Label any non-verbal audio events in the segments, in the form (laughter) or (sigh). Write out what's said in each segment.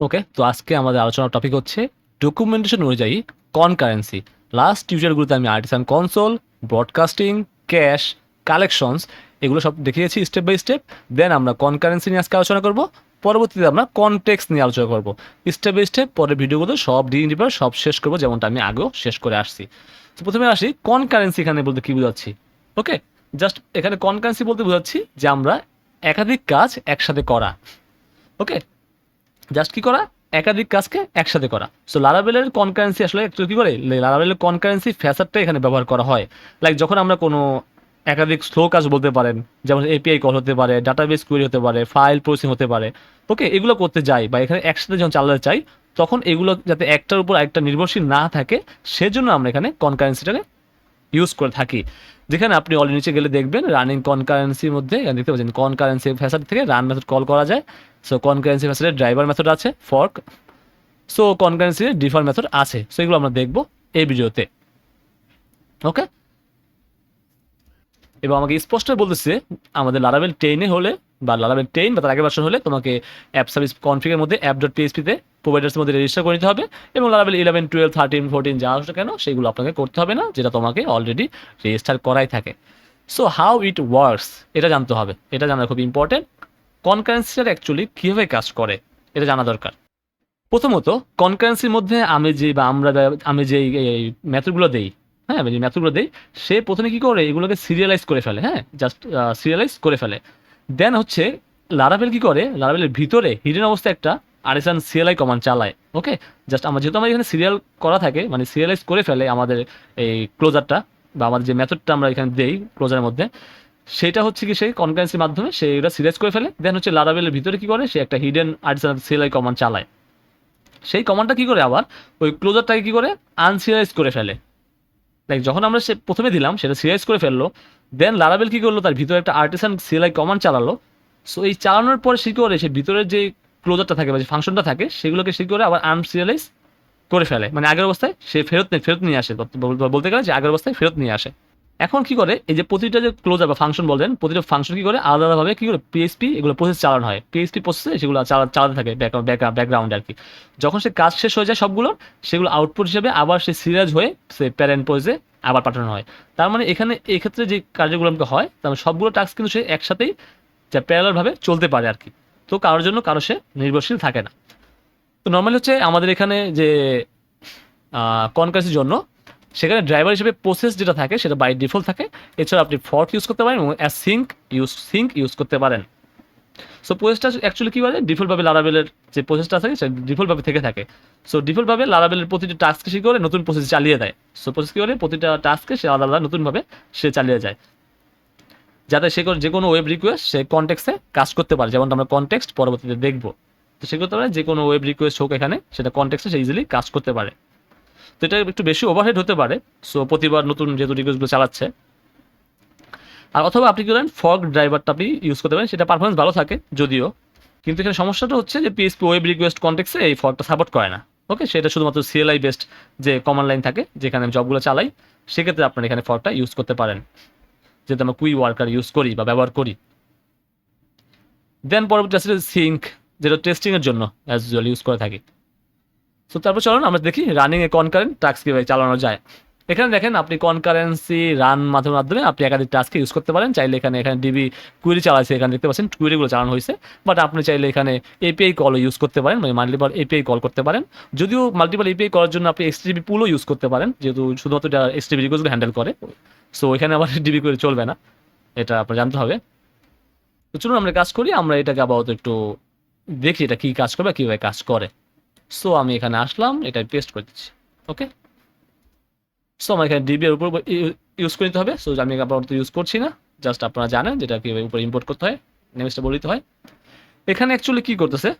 ওকে তো আজকে আমাদের আলোচনার টপিক হচ্ছে ডকুমেন্টেশন অনুযায়ী কনকারেন্সি লাস্ট টিউটারগুলোতে আমি artisan console broadcasting cache collections এগুলো সব দেখিয়েছি স্টেপ বাই স্টেপ দেন আমরা কনকারেন্সি নিয়ে আজকে আলোচনা করব। পরবর্তীতে আমরা কনটেক্স নিয়ে আলোচনা করব। স্টেপ বাই স্টেপ পরের ভিডিওগুলো সব ডিপার সব শেষ করব, যেমনটা আমি আগেও শেষ করে আসছি। তো প্রথমে আসি কনকারেন্সি এখানে বলতে কী বোঝাচ্ছি। ওকে জাস্ট এখানে কনকারেন্সি বলতে বোঝাচ্ছি যে আমরা একাধিক কাজ একসাথে করা। ওকে জাস্ট কি করা? একাধিক কাজকে একসাথে করা। সো লারাবেলের কনকারেন্সি আসলে কি করে? লারাবেলের কনকারেন্সি ফ্যাসারটা এখানে ব্যবহার করা হয়। লাইক যখন আমরা কোনো একাধিক স্লো কাজ বলতে পারেন, যেমন এপিআই কল হতে পারে ডাটাবেস কোয়েরি হতে পারে ফাইল প্রসেসিং হতে পারে ওকে এগুলো করতে যাই বা এখানে একসাথে যখন চালাতে চাই, তখন এগুলো যাতে একটার উপর একটা নির্ভরশীল না থাকে, সেজন্য আমরা এখানে কনকারেন্সিটাকে ইউজ করে থাকি। যেখানে আপনি অল নিচে গেলে দেখবেন রানিং কনকারেন্সির মধ্যে, দেখতে পাচ্ছেন কনকারেন্সি ফ্যাসাড থেকে রান মেথড কল করা যায়। সো কনকারেন্সি ফ্যাসাডের ড্রাইভার মেথড আছে ফর্ক সো কনকারেন্সির ডিফার মেথড আছে। সো এগুলো আমরা দেখব এই ভিডিওতে ওকে এবং আমাকে স্পষ্ট বলতেছে, আমাদের লারাবেল টেনে হলে বা লারাবেল টেন বা তার আগের ভার্সন হলে তোমাকে অ্যাপ সার্ভিস কনফিগের মধ্যে অ্যাপ ডট পিএসপিতে প্রোভাইডার্সের মধ্যে রেজিস্টার করে নিতে হবে এবং লারাবেল ইলেভেন টুয়েলভ থার্টিন ফোরটিন যা আসলে কেন সেগুলো আপনাকে করতে হবে না, যেটা তোমাকে অলরেডি রেজিস্টার করাই থাকে। সো হাউ ইট ওয়ার্কস এটা জানতে হবে। এটা জানা খুব ইম্পর্টেন্ট কনকারেন্সিটা অ্যাকচুয়ালি কীভাবে কাজ করে, এটা জানা দরকার। প্রথমত কনকারেন্সির মধ্যে আমি যে বা আমরা আমি যে মেথডগুলো দেই হ্যাঁ যে মেথডগুলো দেয় সে প্রথমে কী করে, এগুলোকে সিরিয়ালাইজ করে ফেলে হ্যাঁ জাস্ট সিরিয়ালাইজ করে ফেলে। দেন হচ্ছে লারাবেল কি করে লারাবেলের ভিতরে হিডেন অবস্থায় একটা আরএসএন সিএলআই কমান্ড চালায় ওকে জাস্ট আমার, যেহেতু আমার এখানে সিরিয়াল করা থাকে মানে সিরিয়ালাইজ করে ফেলে আমাদের এই ক্লোজারটা বা আমাদের যে মেথডটা আমরা এখানে দেই ক্লোজারের মধ্যে, সেটা হচ্ছে কি, সেই কনকারেন্সির মাধ্যমে সে এটা সিরিয়াস করে ফেলে। দেন হচ্ছে লারাবেলের ভিতরে কি করে, সে একটা হিডেন আর্টিসান সিএলআই কমান্ড চালায়। সেই কমান্ডটা কি করে আবার, ওই ক্লোজারটাকে কি করে আনসিরিয়ালাইজ করে ফেলে। লাইক যখন আমরা সে প্রথমে দিলাম, সেটা সিরিয়াস করে ফেলল দেন লারাবেল কী করল? তার ভিতরে একটা আর্টিসান সিএলআই কমান্ড চালালো। সো এই চালানোর পরে সে করে? সে ভিতরের যে ক্লোজারটা থাকে বা যে ফাংশনটা থাকে, সেগুলোকে সে করে? আবার আর্ম সিরিয়ালাইজ করে ফেলে। মানে আগের অবস্থায় সে ফেরত ফেরত নিয়ে আসে। বলতে গেলে যে আগের অবস্থায় ফেরত নিয়ে আসে। এখন কি করে? এই যে প্রতিটা যে ক্লোজার বা ফাংশন বলবেন প্রতিটা ফাংশন কি করে? আলাদা আলাদাভাবে কি করে? পিএসপি এগুলো প্রসেস চালানো হয়। পিএসপি প্রসেসে সেগুলো চালা- চালাতে থাকে ব্যাকগ্রাউন্ডে আর কি। যখন সে কাজ শেষ হয়ে যায় সবগুলো সেগুলো আউটপুট হিসেবে আবার সে সিরাজ হয়ে সে প্যারেন্ট প্রসেসে আবার পাঠানো হয়। তার মানে এখানে, এক্ষেত্রে যে কার্যগুলো আমাকে হয়, তার মানে সবগুলো টাস্ক কিন্তু সে একসাথেই যা প্যারালারভাবে চলতে পারে আর কি। তো কারোর জন্য কারও সে নির্ভরশীল থাকে না। তো নর্মালি হচ্ছে আমাদের এখানে যে কনকারেন্সির জন্য সেখানে ড্রাইভার হিসেবে প্রসেস যেটা থাকে, সেটা বাই ডিফল্ট থাকে। এছাড়া আপনি ফর্ক ইউজ করতে পারেন এবং সিঙ্ক ইউজ সিঙ্ক ইউজ করতে পারেন। সো প্রসেসটা অ্যাকচুয়ালি কী বলে? ডিফল্টভাবে লারাবেলের যে প্রসেসটা থাকে সেটা ডিফল্টভাবে থেকে থাকে। সো ডিফল্টভাবে লারাবেলের প্রতিটি টাস্ককে সে করে? নতুন প্রসেস চালিয়ে দেয়। সো প্রসেস কী করে প্রতিটা টাস্ককে সে আলাদা আলাদা নতুনভাবে সে চালিয়ে যায়। যাতে সে যে কোনো ওয়েব রিকোয়েস্ট সে কনটেক্সে কাজ করতে পারে। যেমনটা আমরা কনটেক্সট পরবর্তীতে দেখব। তো সে করতে পারে যে কোনো ওয়েব রিকোয়েস্ট হোক এখানে, সেটা কনটেক্সে সে ইজিলি কাজ করতে পারে। তো এটা একটু বেশি ওভারহেড হতে পারে। সো প্রতিবার নতুন যেহেতু রিকোয়েস্টগুলো চালাচ্ছে। আর অথবা আপনি কি করেন ফগ ড্রাইভারটা আপনি ইউজ করতে পারেন, সেটা পারফরমেন্স ভালো থাকে, যদিও। কিন্তু এখানে সমস্যাটা হচ্ছে যে পিএসপি ওয়েব রিকোয়েস্ট কন্টেক্সে এই ফগটা সাপোর্ট করে না। ওকে সেটা শুধুমাত্র সিএলআই বেস্ট যে কমন লাইন থাকে, যেখানে আমি জবগুলো চালাই, সেক্ষেত্রে আপনার এখানে ফগটা ইউজ করতে পারেন। যেহেতু আমরা কুই ওয়ার্কার ইউজ করি বা ব্যবহার করি। দেন পরবর্তী আছে সিঙ্ক যেটা টেস্টিংয়ের জন্য অ্যাজ ইউজ করে থাকি। তো তারপর চলুন, আমরা দেখি রানিং এ কনকারেন্ট টাস্ক কীভাবে চালানো যায়। এখানে দেখেন, আপনি কনকারেন্সি রান মাধ্যমের মাধ্যমে আপনি একাধিক টাস্কে ইউজ করতে পারেন। চাইলে এখানে এখানে ডিবি কুইরি চালাচ্ছে এখানে দেখতে পাচ্ছেন কুইরিগুলো চালানো হয়েছে। বাট আপনি চাইলে এখানে এপিআই কলও ইউজ করতে পারেন মানে মাল্টিপাল এপিআই কল করতে পারেন। যদিও মাল্টিপাল এপিআই করার জন্য আপনি এক্সটিবি পুলও ইউজ করতে পারেন, যেহেতু শুধুমাত্র এটা এক্সটিবি রিকোয়েস্টগুলো হ্যান্ডেল করে। সো এখানে আবার (laughs) ডিবি করে চলবে না। এটা আপনার জানতে হবে। তো চলুন, আমরা কাজ করি, আমরা এটাকে আপাতত একটু দেখি এটা কী কাজ করবে, কীভাবে কাজ করে। সো আমি এখানে আসলাম এটা পেস্ট করে দিচ্ছি ওকে সো আমার এখানে ডিবি এর উপর ইউজ করে নিতে হবে। সো আমি আপাতত ইউজ করছি না। জাস্ট আপনারা জানেন যেটা কীভাবে উপরে ইম্পোর্ট করতে হয় নেক্সটটা বলে দিতে হয়। এখানে অ্যাকচুয়ালি কী করতেছে?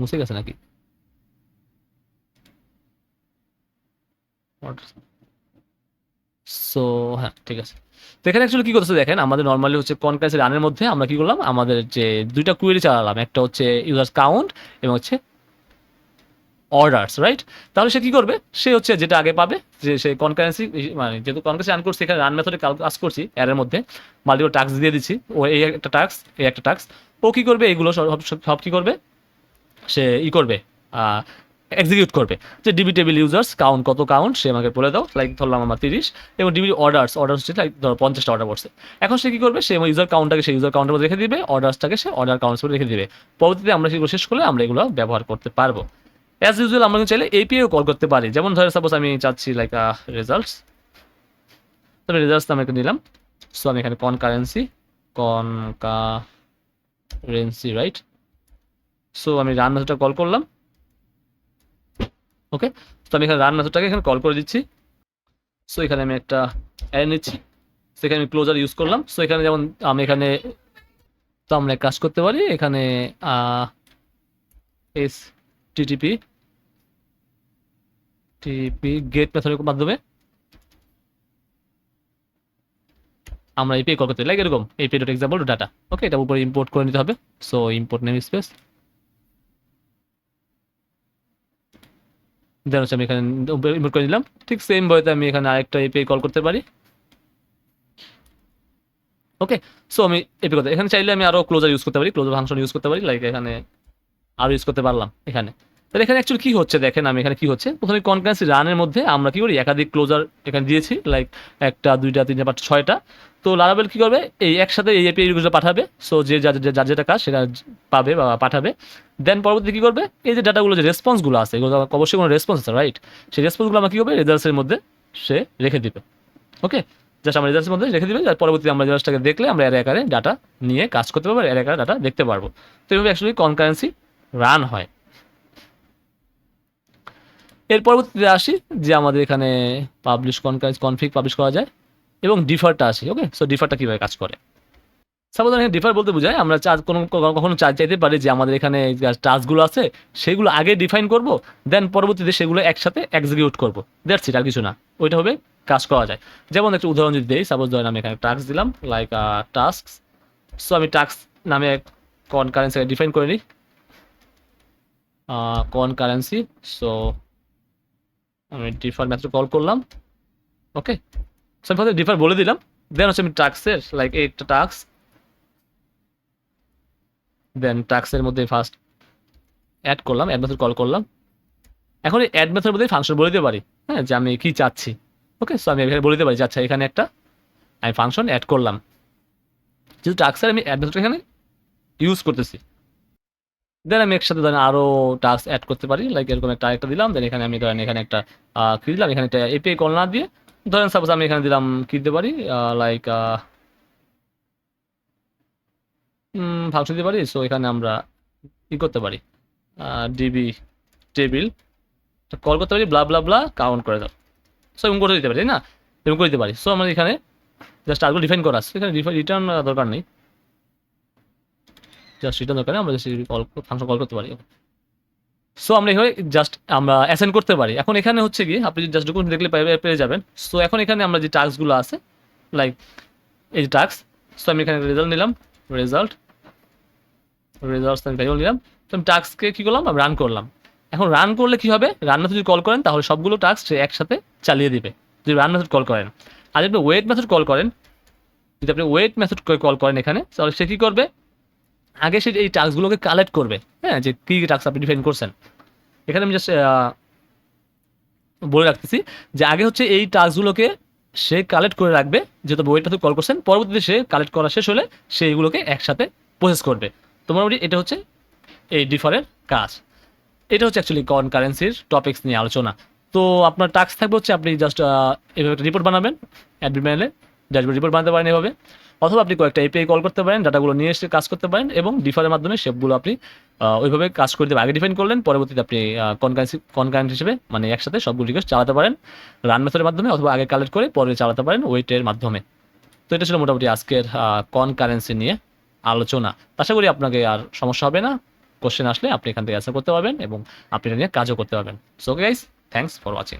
মুছে গেছে নাকি? সো হ্যাঁ ঠিক আছে। তো এখানে অ্যাকচুয়ালি কী করতেছে দেখেন, আমাদের নর্মালি হচ্ছে কনকারেন্সি রানের মধ্যে আমরা কী করলাম, আমাদের যে দুইটা কুয়েরি চালালাম, একটা হচ্ছে ইউজার্স কাউন্ট এবং হচ্ছে অর্ডারস রাইট তাহলে সে কি করবে? সে হচ্ছে যেটা আগে পাবে, যে সে কনকারেন্সি মানে যেহেতু কনকারেন্সি রান করছি, এখানে রান মেথডে কাজ করছি এর মধ্যে মাল্টিপল টাস্ক দিয়ে দিচ্ছি, ও এই একটা টাস্ক এই একটা টাস্ক ও কি করবে, এগুলো সব- সব কি করবে? সে ই করবে এক্সিকিউট করবে। যে ডিবি টেবিল ইউজার্স কাউন্ট কত কাউন্ট সে আমাকে বলে দাও লাইক ধরলাম আমার তিরিশ, এবং ডিবি অর্ডার্স অর্ডার্স লাইক ধরো পঞ্চাশটা অর্ডার করছে এখন সে কী করবে? সে ইউজার কাউন্টটাকে সেই ইউজার কাউন্টের মধ্যে রেখে দিবে অর্ডার্সটাকে সে অর্ডার কাউন্টস করে রেখে দিবে। পরবর্তীতে আমরা সেগুলো শেষ করলে আমরা এগুলো ব্যবহার করতে পারব। অ্যাজ ইউজুয়াল আমরা কিন্তু চাইলে এপিআইও কল করতে পারি। যেমন ধরে সাপোজ আমি চাচ্ছি লাইক রেজাল্টস তবে রেজাল্টস আমি একটা নিলাম। সো আমি এখানে concurrency concurrency right so আমি রান মেথডটা কল করলাম। ওকে তো আমি এখানে রান মেথডটাকে এখানে কল করে দিচ্ছি। সো এখানে আমি একটা অ্যাড নিচ্ছি। সেখানে আমি ক্লোজার ইউজ করলাম। সো এখানে যেমন আমি এখানে তো আমরা কাজ করতে পারি। এখানে এস টিটিপি টিপি গেট মেথডের মাধ্যমে আমরা এপিআই কল করতে লাইক এরকম API dot example data okay এটা উপরে ইম্পোর্ট করে নিতে হবে। So import namespace then আমি এখানে ইম্পোর্ট করে নিলাম। ঠিক সেম ভাবে আমি এখানে আরেকটা এপিআই কল করতে পারি। ওকে সো আমি এপি করতে এখানে চাইলে আমি আরও ক্লোজার ইউজ করতে পারি ক্লোজার ফাংশন ইউজ করতে পারি লাইক এখানে আরও ইউজ করতে পারলাম এখানে। তাহলে এখানে অ্যাকচুয়ালি কি হচ্ছে দেখেন আমি এখানে কি হচ্ছে? প্রথমে কনকারেন্সি রানের মধ্যে আমরা কি করি? একাধিক ক্লোজার এখানে দিয়েছি লাইক একটা, দুইটা, তিনটা, পাঁচটা, ছয়টা। তো লারাবেল কি করবে? এই একসাথে এই এপিআই গুলো পাঠাবে। সো যে যার যেটা কাজ, সেটা পাবে বা পাঠাবে। দেন পরবর্তী কি করবে? এই যে ডাটাগুলো যে রেসপন্সগুলো আছে, এগুলো অবশ্যই কোনো রেসপন্স আছে রাইট সেই রেসপন্সগুলো আমরা কি করবে? রেজাল্টসের মধ্যে সে রেখে দিবে। ওকে জাস্ট আমরা রেজাল্টের মধ্যে রেখে দিবে। যার পরবর্তী আমরা রেজাল্টটাকে দেখলে আমরা এর আকারে ডাটা নিয়ে কাজ করতে পারব, এর আকারে ডাটা দেখতে পারব। তো এইভাবে অ্যাকচুয়ালি কনকারেন্সি রান হয়। এর পরবর্তীতে আসি যে আমাদের এখানে পাবলিশ কনফিগ পাবলিশ করা যায় এবং ডিফারটা আসি ওকে সো ডিফারটা কীভাবে কাজ করে? সাপোজ এখানে ডিফার বলতে বোঝায়, আমরা চার্জ কোনো কখনো চার্জ চাইতে পারি যে আমাদের এখানে টাস্কগুলো আছে, সেগুলো আগে ডিফাইন করব দেন পরবর্তীতে সেগুলো একসাথে এক্সিকিউট করব। দ্যাটস ইট আর কিছু না। ওইটা হবে কাজ করা যায়। যেমন একটা উদাহরণ যদি দিই সাপোজ ধরেন আমি এখানে টাস্ক দিলাম লাইক টাস্ক সো আমি টাস্ক নামে কন কারেন্সি ডিফাইন করে নিই। কন কারেন্সি সো আমি ডিফার মেথড কল করলাম। ওকে আমি ফার্স্টে ডিফার বলে দিলাম। দেন হচ্ছে আমি টাস্কের লাইক একটা টাস্ক দেন টাস্কের মধ্যে ফার্স্ট অ্যাড করলাম অ্যাড মেথড কল করলাম। এখন এই অ্যাড মেথড মধ্যে ফাংশন বলে দিতে পারি। হ্যাঁ যে আমি কি চাচ্ছি। ওকে সো আমি এখানে বলে দিতে পারি, যে আচ্ছা এখানে একটা আমি ফাংশন অ্যাড করলাম। যেহেতু টাক্সের আমি অ্যাড মেথড এখানে ইউজ করতেছি। দেন আমি একসাথে ধরেন আরও টাস্ক অ্যাড করতে পারি লাইক এরকম একটা আরেকটা দিলাম দেন এখানে আমি ধরেন এখানে একটা কি দিলাম, এখানে একটা এপিআই কল না দিয়ে, ধরেন সাপোজ আমি এখানে দিলাম কি দিতে পারি লাইক ফাংশন দিতে পারি সো এখানে আমরা কি করতে পারি ডিবি টেবিল কল করতে পারি ব্লা ব্লা ব্লা কাউন্ট করে দাও। সো এরকম করে দিতে পারি, তাই না? এরকম করে দিতে পারি। সো আমাদের এখানে জাস্ট আরগুলো ডিফাইন করা আছে, এখানে রিটার্ন দরকার নেই। জাস্ট রিটার্ন দরকার আমরা জাস্ট কল ফাংশন কল করতে পারি। সো আমরা এখানে জাস্ট আমরা অ্যাসেন্ড করতে পারি। এখন এখানে হচ্ছে কি আপনি জাস্ট ডকুমেন্ট দেখলে পেয়ে যাবেন। সো এখন এখানে আমরা যে টাস্কগুলো আছে লাইক এই যে টাস্ক সো আমি এখানে রেজাল্ট নিলাম রেজাল্ট রেজাল্ট আমি ভ্যারিয়েবল নিলাম। তো আমি টাস্ককে কী করলাম? রান করলাম। এখন রান করলে কি হবে? রান মেথড যদি কল করেন, তাহলে সবগুলো টাস্ক একসাথে চালিয়ে দিবে। যদি রান মেথড কল করেন। আর যদি আপনি ওয়েট মেথড কল করেন, যদি আপনি ওয়েট মেথড কল করেন এখানে, তাহলে সে কী করবে? আগে সে এই টাস্কগুলোকে কালেক্ট করবে হ্যাঁ যে কী টাস্ক আপনি ডিফাইন করছেন। এখানে আমি জাস্ট বলে রাখতেছি যে আগে হচ্ছে এই টাস্কগুলোকে সে কালেক্ট করে রাখবে, যেহেতু ওয়েট মেথড কল করছেন, পরবর্তীতে সে কালেক্ট করা শেষ হলে সে এগুলোকে একসাথে প্রসেস করবে। তো মোটামুটি এটা হচ্ছে এই ডিফারের কাজ। এটা হচ্ছে অ্যাকচুয়ালি কন কারেন্সির টপিক্স নিয়ে আলোচনা। তো আপনার টাস্ক থাকবে হচ্ছে আপনি জাস্ট এভাবে একটা রিপোর্ট বানাবেন অ্যাডমিমেলে ড্যাশবোর্ড রিপোর্ট বানাতে পারেন এভাবে। অথবা আপনি কয়েকটা এপিআই কল করতে পারেন ডাটাগুলো নিয়ে এসে কাজ করতে পারেন এবং ডিফারের মাধ্যমে শেপগুলো আপনি ওইভাবে কাজ করে দেবেন। আগে ডিফাইন করলেন, পরবর্তীতে আপনি কনকারেন্সি কনকারেন্ট হিসেবে মানে একসাথে সবগুলো রিকোয়েস্ট চালাতে পারেন রান মেথডের মাধ্যমে অথবা আগে কালেক্ট করে পরে চালাতে পারেন ওয়েটের মাধ্যমে। তো এটা ছিল মোটামুটি আজকের কন কারেন্সি নিয়ে আলোচনা। আশা করি আপনাকে আর সমস্যা হবে না। কোশ্চেন আসলে আপনি এখান থেকে অ্যান্সার করতে পারবেন এবং আপনি এটা নিয়ে কাজও করতে পারবেন। So guys thanks for watching